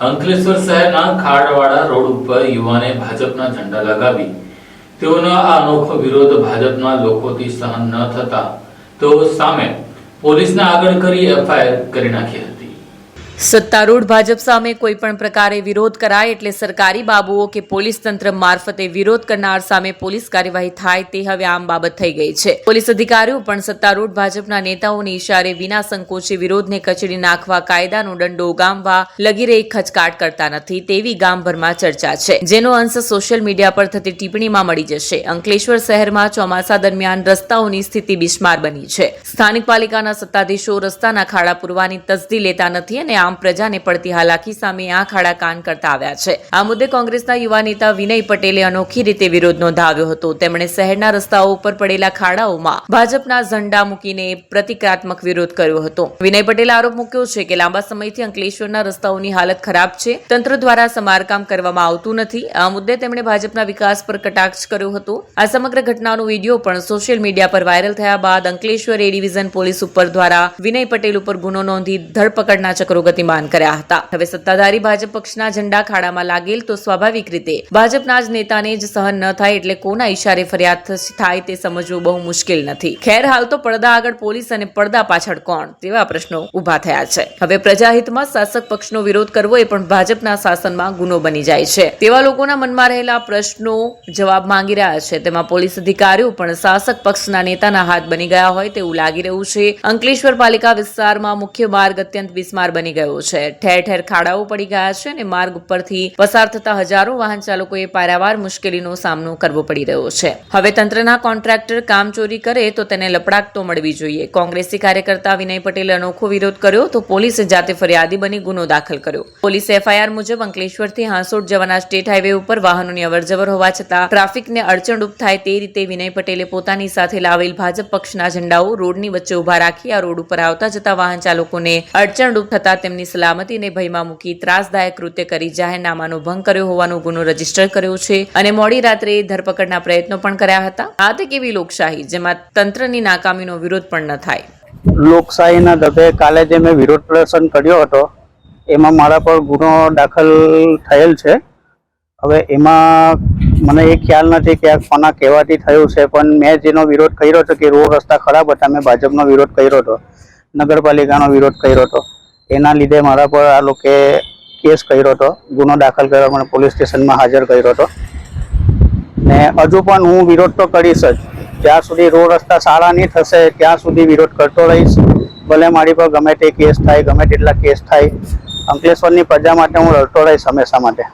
અંકલેશ્વર શહેરના ખાડવાડા રોડ ઉપર યુવાને ભાજપના ઝંડા લગાવી. તેઓનો આ અનોખો વિરોધ ભાજપના લોકોથી સહન ન થતા તેઓ સામે પોલીસને આગળ કરી એફઆઈઆર કરી નાખી હતી. સત્તારૂઢ ભાજપ સામે કોઈ પણ પ્રકારે વિરોધ કરાય એટલે સરકારી બાબુઓ કે પોલીસ તંત્ર મારફતે વિરોધ કરનાર સામે પોલીસ કાર્યવાહી થાય તે હવે આમ બાબત થઈ ગઈ છે. પોલીસ અધિકારીઓ પણ સત્તારૂઢ ભાજપના નેતાઓને ઇશારે વિના સંકોચે વિરોધને કચડી નાખવા, કાયદાનો દંડો ઉગામવા લગી રહી ખચકાટ કરતા નથી તેવી ગામભરમાં ચર્ચા છે. જેનો અંશ સોશિયલ મીડિયા પર થતી ટિપ્પણીમાં મળી જશે. અંકલેશ્વર શહેરમાં ચોમાસા દરમિયાન રસ્તાઓની સ્થિતિ બિસ્માર બની છે. સ્થાનિક પાલિકાના સત્તાધીશો રસ્તાના ખાડા પૂરવાની તસદી લેતા નથી અને આમ પ્રજાને પડતી હાલાકી સામે આ ખાડા કાન કરતા આવ્યા છે. આ મુદ્દે કોંગ્રેસના યુવા નેતા વિનય પટેલે અનોખી રીતે વિરોધ નોંધાવ્યો હતો. તેમણે શહેરના રસ્તાઓ ઉપર પડેલા ખાડાઓમાં ભાજપના ઝંડા મૂકીને પ્રતિકાત્મક વિરોધ કર્યો હતો. વિનય પટેલે આરોપ મૂક્યો છે કે લાંબા સમયથી અંકલેશ્વરના રસ્તાઓની હાલત ખરાબ છે. તંત્ર દ્વારા સમારકામ કરવામાં આવતું નથી. આ મુદ્દે તેમણે ભાજપના વિકાસ પર કટાક્ષ કર્યો હતો. આ સમગ્ર ઘટનાનો વીડિયો પણ સોશિયલ મીડિયા પર વાયરલ થયા બાદ અંકલેશ્વર એ ડિવિઝન પોલીસ ઉપર દ્વારા વિનય પટેલ ઉપર ગુનો નોંધી ધરપકડના ચક્રો ગતિમાન કર્યા હતા. હવે સત્તાધારી ભાજપ પક્ષના ઝંડા ખાડામાં લાગેલ તો સ્વાભાવિક રીતે ભાજપના જ નેતાને જ સહન ન થાય એટલે કોના ઇશારે ફરિયાદ થાય તે સમજવું બહુ મુશ્કેલ નથી. ખેર હાલ તો પડદા આગળ પોલીસ અને પડદા પાછળ કોણ? તેવા પ્રશ્નો ઊભા થયા છે. હવે પ્રજાહિતમાં શાસક પક્ષનો વિરોધ કરવો એ પણ ભાજપના શાસનમાં ગુનો બની જાય છે. તેવા લોકોના મનમાં રહેલા પ્રશ્નો જવાબ માંગી રહ્યા છે. તેમાં પોલીસ અધિકારીઓ પણ શાસક પક્ષના નેતાના હાથ બની ગયા હોય તેવું લાગી રહ્યું છે. અંકલેશ્વર પાલિકા વિસ્તારમાં મુખ્ય માર્ગ અત્યંત બિસ્માર બની ગયો છે. ઠેર ઠેર ખાડાઓ પડી ગયા છે અને માર્ગ ઉપરથી પસાર થતા હજારો વાહન ચાલકોએ પારાવાર મુશ્કેલીનો સામનો કરવો પડી રહ્યો છે. હવે તંત્રના કોન્ટ્રાક્ટર કામ ચોરી કરે તો તેને લપડાક તો મળવી જોઈએ. કોંગ્રેસી કાર્યકર્તા વિનય પટેલે અનોખો વિરોધ કર્યો તો પોલીસે જાતે ફરિયાદી બની ગુનો દાખલ કર્યો. પોલીસે એફઆઈઆર મુજબ અંકલેશ્વરથી હાંસોટ જવાના સ્ટેટ હાઈવે ઉપર વાહનોની અવરજવર હોવા છતાં ટ્રાફિકને અડચણરૂપ થાય તે રીતે વિનય પટેલે પોતાની સાથે લાવેલ ભાજપ પક્ષના ઝંડાઓ રોડની વચ્ચે ઊભા રાખી આ રોડ ઉપર આવતા જતા વાહન ચાલકોને અડચણરૂપ થતા તેમની સલામતીને ભયમાં મૂકી ત્રાસદાયક કૃત્ય કરી જાહેરનામાનો ભંગ કર્યો હોવાનો ગુનો રજિસ્ટર કર્યો છે અને મોડી રાત્રે ધરપકડના પ્રયત્નો પણ કર્યા હતા. આ તે કેવી લોકશાહી, જેમાં તંત્રની નાકામીનો વિરોધ પણ ન થાય? લોકશાહીના દભે કાલે જે મેં વિરોધ પ્રદર્શન કર્યો હતો, એમાં મારા પર ગુનો દાખલ થયેલ છે. હવે એમાં મને એ ખ્યાલ નથી કે આ કોના કહેવાથી થયું છે, પણ મેં જેનો વિરોધ કર્યો હતો કે રોડ રસ્તા ખરાબ હતા, મેં ભાજપનો વિરોધ કર્યો હતો, નગરપાલિકાનો વિરોધ કર્યો હતો. એના લીધે મારા પર આ લોકોએ કેસ કર્યો હતો, ગુનો દાખલ કર્યો મને પોલીસ સ્ટેશનમાં હાજર કર્યો હતો. ને હજુ પણ હું વિરોધ તો કરીશ જ. જ્યાં સુધી રોડ રસ્તા સારા નહીં થશે, ત્યાં સુધી વિરોધ કરતો રહીશ. ભલે મારી પર ગમે તે કેસ થાય, ગમે તેટલા કેસ થાય. અંકલેશ્વરની પ્રજા માટે હું લડતો રહીશ હંમેશા માટે.